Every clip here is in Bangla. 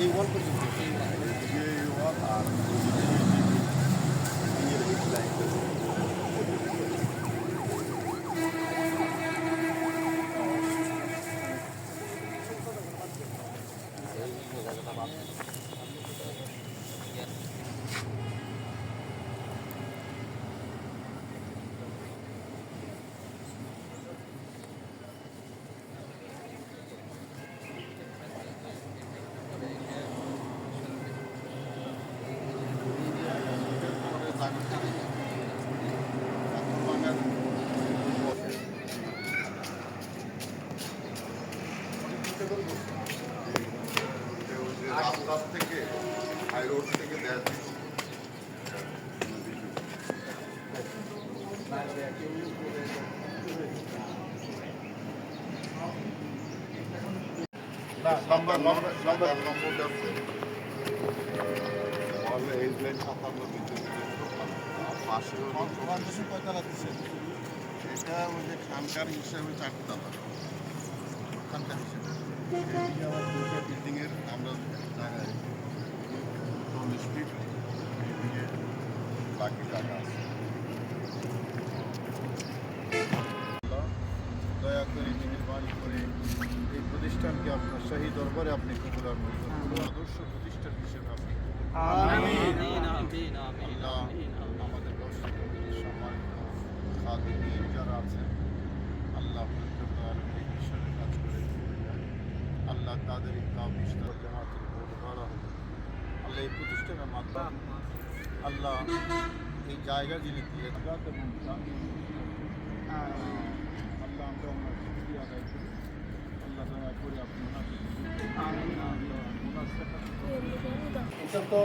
এই ওয়াল পর্যন্ত রাস্তা থেকে হাই রোড থেকে যাচ্ছে নম্বর নম্বর নম্বর নম্বরটা আছে। তাহলে এই লাইন সাতান্ন পঞ্চাশে পঁয়তাল্লিশ দিচ্ছে এটা ওই যে খানকার হিসাবে চারতলা খানকার হিসেবে। দয়া করে করে এই প্রতিষ্ঠানকে আপনার দরবারে আপনি। আদর্শ প্রতিষ্ঠান হিসেবে আপনি সম্মানিত যারা আছেন আল্লাহ কাজ করে আল্লাহ তাদের ইনকাম ইস্তার করা আল্লাহ এই প্রতিষ্ঠানের মাধ্যমে আল্লাহ এই জায়গা যিনি দিলেন আল্লাহ এবং আল্লাহ আমরা ওনার শুক্রিয়া আদায় করি। আল্লাহ দয়া করে আপনি এটা তো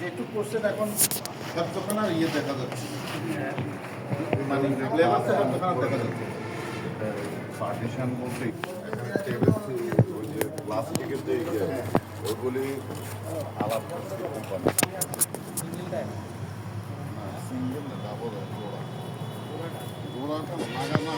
যেটুকু করছেন এখন হেফতখানার ইয়ে দেখা যাচ্ছে। মানে হেফতখানা দেখা যাচ্ছে। পার্টিশন বলতে এখানে টেবিল ওই যে প্লাস্টিকের যে ইয়ে, আলাপ কোম্পানি সিঙ্গেল না ডাবল জোড়া। জোড়াটা লাগানো